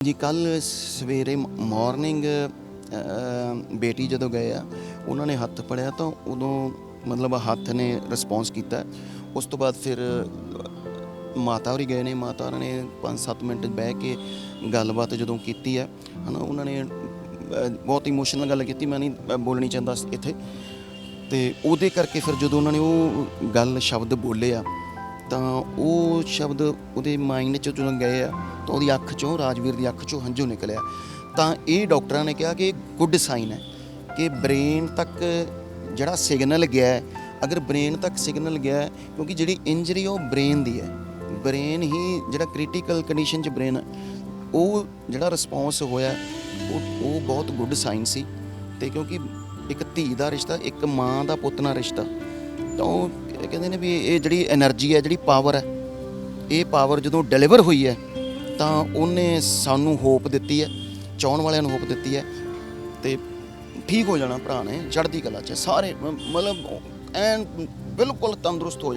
ਜੀ, ਕੱਲ ਸਵੇਰੇ ਮਾਰਨਿੰਗ ਬੇਟੀ ਜਦੋਂ ਗਏ ਆ, ਉਹਨਾਂ ਨੇ ਹੱਥ ਫੜਿਆ ਤਾਂ ਉਦੋਂ ਮਤਲਬ ਹੱਥ ਨੇ ਰਿਸਪੌਂਸ ਕੀਤਾ। ਉਸ ਤੋਂ ਬਾਅਦ ਫਿਰ ਮਾਤਾ ਹੋਰੀ ਗਏ ਨੇ, ਮਾਤਾ ਹੋਰਾਂ ਨੇ 5-7 ਮਿੰਟ ਬਹਿ ਕੇ ਗੱਲਬਾਤ ਜਦੋਂ ਕੀਤੀ ਹੈ ਹਨਾ, ਉਹਨਾਂ ਨੇ ਬਹੁਤ ਇਮੋਸ਼ਨਲ ਗੱਲ ਕੀਤੀ, ਮੈਂ ਨਹੀਂ ਬੋਲਣੀ ਚਾਹੁੰਦਾ ਸੀ ਇੱਥੇ। ਤੇ ਉਹਦੇ ਕਰਕੇ ਫਿਰ ਜਦੋਂ ਉਹਨਾਂ ਨੇ ਉਹ ਗੱਲ ਸ਼ਬਦ ਬੋਲੇ ਆ ਤਾਂ ਉਹ ਸ਼ਬਦ ਉਹਦੇ ਮਾਈਂਡ 'ਚ ਜਦੋਂ ਗਏ ਆ, ਤਾਂ ਉਹਦੀ ਅੱਖ 'ਚੋਂ, ਰਾਜਵੀਰ ਦੀ ਅੱਖ 'ਚੋਂ ਹੰਝੂ ਨਿਕਲਿਆ। ਤਾਂ ਇਹ ਡਾਕਟਰਾਂ ਨੇ ਕਿਹਾ ਕਿ ਗੁੱਡ ਸਾਈਨ ਹੈ ਕਿ ਬ੍ਰੇਨ ਤੱਕ ਜਿਹੜਾ ਸਿਗਨਲ ਗਿਆ ਹੈ, ਅਗਰ ਬ੍ਰੇਨ ਤੱਕ ਸਿਗਨਲ ਗਿਆ ਹੈ, ਕਿਉਂਕਿ ਜਿਹੜੀ ਇੰਜਰੀ ਉਹ ਬ੍ਰੇਨ ਦੀ ਹੈ। ਬ੍ਰੇਨ ਹੀ ਜਿਹੜਾ ਕ੍ਰਿਟੀਕਲ ਕੰਡੀਸ਼ਨ 'ਚ ਬ੍ਰੇਨ ਉਹ ਜਿਹੜਾ ਰਿਸਪੌਂਸ ਹੋਇਆ, ਉਹ ਉਹ ਬਹੁਤ ਗੁੱਡ ਸਾਈਨ ਸੀ। ਤੇ ਕਿਉਂਕਿ ਇੱਕ ਧੀ ਦਾ ਰਿਸ਼ਤਾ, ਇੱਕ ਮਾਂ ਦਾ ਪੁੱਤ ਨਾਲ ਰਿਸ਼ਤਾ, ਤਾਂ ਉਹ ਇਹ ਕਹਿੰਦੇ ਨੇ ਵੀ ਇਹ ਜਿਹੜੀ એનર્ਜੀ ਹੈ, ਜਿਹੜੀ ਪਾਵਰ ਹੈ, ਇਹ ਪਾਵਰ ਜਦੋਂ ਡਿਲੀਵਰ ਹੋਈ ਹੈ, ਤਾਂ ਉਹਨੇ ਸਾਨੂੰ ਹੋਪ ਦਿੱਤੀ ਹੈ, ਚਾਹਣ ਵਾਲਿਆਂ ਨੂੰ ਹੋਪ ਦਿੱਤੀ ਹੈ ਤੇ ਠੀਕ ਹੋ ਜਾਣਾ ਭਰਾ ਨੇ, ਚੜ੍ਹਦੀ ਕਲਾ 'ਚ ਸਾਰੇ ਮਤਲਬ ਐਨ ਬਿਲਕੁਲ ਤੰਦਰੁਸਤ ਹੋ